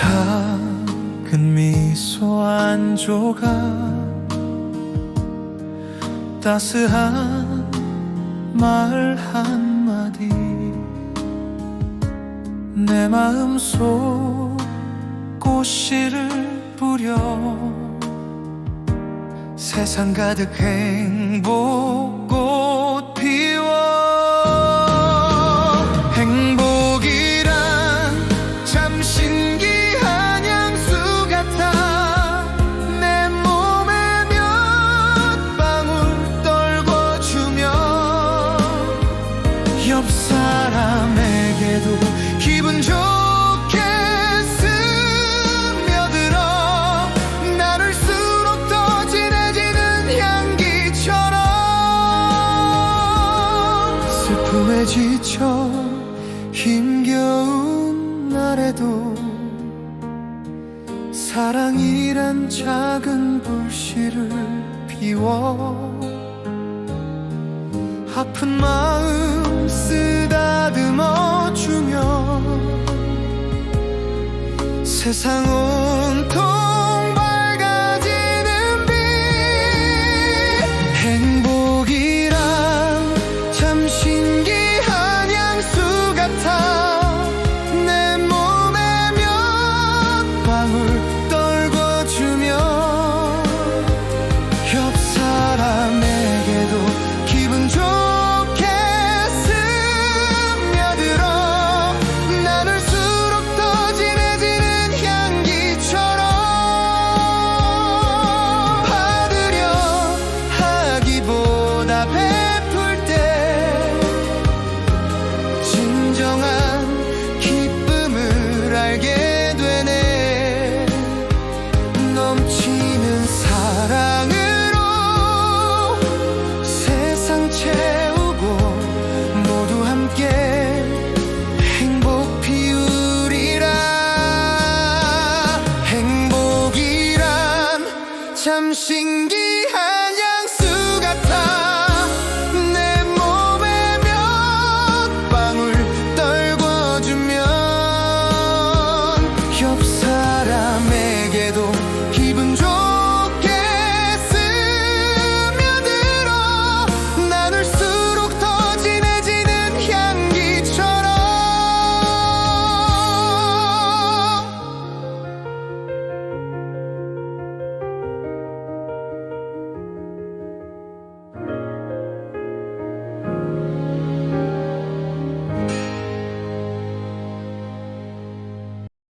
밝은 미소 한 조각 따스한 말 한마디. 내 마음 속 꽃씨를 뿌려. 세상 가득 행복 사람에게도 기분 좋게 스며들어 나눌수록 더 진해지는 향기처럼 슬픔에 지쳐 힘겨운 날에도 사랑이란 작은 불씨를 피워 아픈 마음 쓰 세상 온 행복이란 참 신기